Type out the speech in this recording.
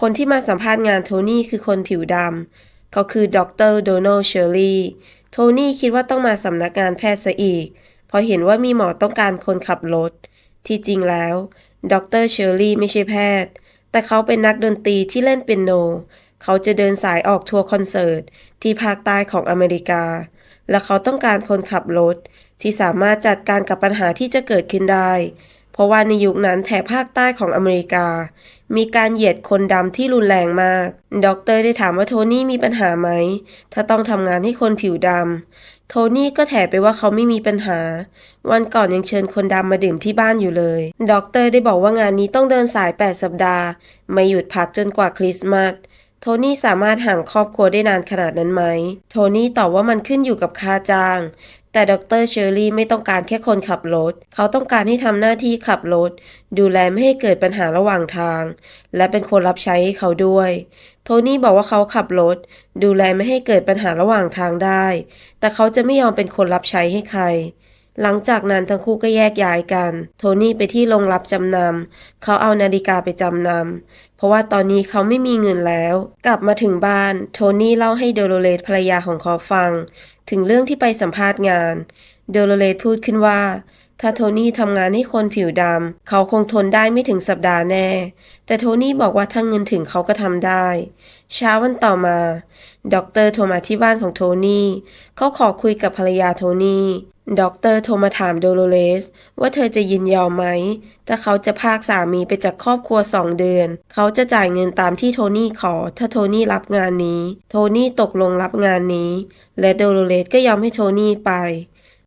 คนที่มาสัมภาษณ์งานโทนี่คือคนผิวดำเขาคือดรโดนัลด์เชอร์ลีย์โทนี่คิดว่าต้องมาสำนักงานแพทย์ซะอีกพราะเห็นว่ามีหมอต้องการคนขับรถ ที่จริงแล้วดรเชอร์ลีย์ไม่ใช่แพทย์ แต่เขาเป็นนักดนตรีที่เล่นเปียโน เขาจะเดินสายออกทัวร์คอนเสิร์ต ที่ภาคใต้ของอเมริกา และเขาต้องการคนขับรถ ที่สามารถจัดการกับปัญหาที่จะเกิดขึ้นได้ เพราะว่าในยุคนั้นแถบภาคใต้ของอเมริกา มีการเหยียดคนดำที่รุนแรงมาก ด็อกเตอร์ได้ถามว่าโทนี่มีปัญหาไหม ถ้าต้องทำงานให้คนผิวดำ โทนี่ก็แถไปว่าเขาไม่มีปัญหา วันก่อนยังเชิญคนดำมาดื่มที่บ้านอยู่เลย ด็อกเตอร์ได้บอกว่างานนี้ต้องเดินสาย 8 สัปดาห์ ไม่หยุดพักจนกว่าคริสต์มาสโทนี่สามารถห่างครอบครัวได้นานขนาดนั้นไหม โทนี่ตอบว่ามันขึ้นอยู่กับค่าจ้าง แต่ดรเชอรี่ไม่ต้องการแค่คนขับรถ เขาต้องการให้ทำหน้าที่ขับรถ ดูแลไม่ให้เกิดปัญหาระหว่างทาง และเป็นคนรับใช้ให้เขาด้วย โทนี่บอกว่าเขาขับรถ ดูแลไม่ให้เกิดปัญหาระหว่างทางได้ แต่เขาจะไม่ยอมเป็นคนรับใช้ให้ใคร หลังจากนั้นทั้งคู่ก็แยกย้ายกัน โทนี่ไปที่โรงรับจำนำเขาเอานาฬิกาไปจำนำเพราะว่าตอนนี้เขาไม่มีเงินแล้ว กลับมาถึงบ้าน โทนี่เล่าให้เดโลเรสภรรยาของเขาฟัง ถึงเรื่องที่ไปสัมภาษณ์งาน เดโลเรสพูดขึ้นว่า ถ้าโทนี่ทำงานให้คนผิวดำเขาคงทนได้ไม่ถึงสัปดาห์แน่ แต่โทนี่บอกว่าถ้าเงินถึงเขาก็ทำได้เช้าวันต่อมาด็อกเตอร์โทรมาที่บ้านของโทนี่ เขาขอคุยกับภรรยาโทนี่ ด็อกเตอร์โทรมาถามโดโลเลส ว่าเธอจะยินยอมไหม ถ้าเขาจะพากสามีไปจากครอบครัวสองเดือน เขาจะจ่ายเงินตามที่โทนี่ขอ ถ้าโทนี่รับงานนี้ โทนี่ตกลงรับงานนี้ และโดโลเลสก็ยอมให้โทนี่ไป